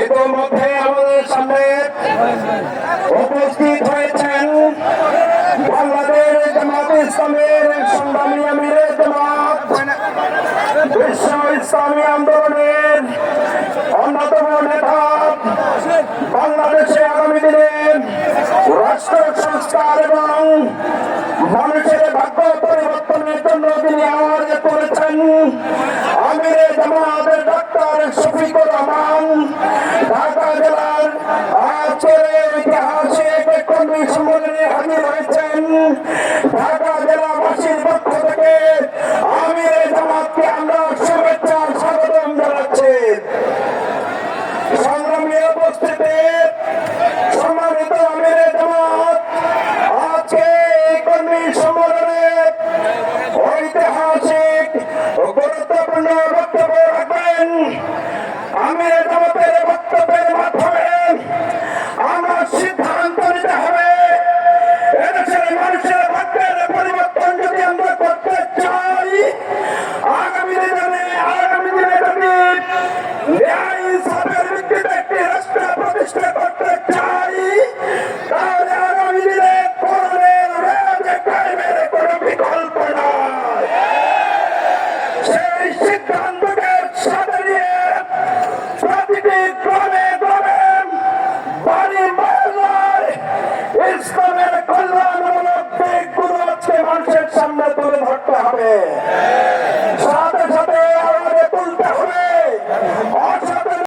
ইতিমধ্যে আমাদের সামনে উপস্থিত হয়েছেন বাংলাদেশ জামাত ইসলামের সংগ্রামী আমির জামাত। বিশ্ব ইসলামী আন্দোলনের অন্যতম নেতা বাংলাদেশে আগামী দিনে রাষ্ট্র সংস্কার এবং মানুষের ভাগ্য পরিবর্তনের জন্য তিনি আওয়াজ করেছেন। এবং ঢাকা জেলার আজকের ঐতিহাসিক কর্মী সম্মেলনে হাজির হয়েছেন ঢাকা জেলাবাসীর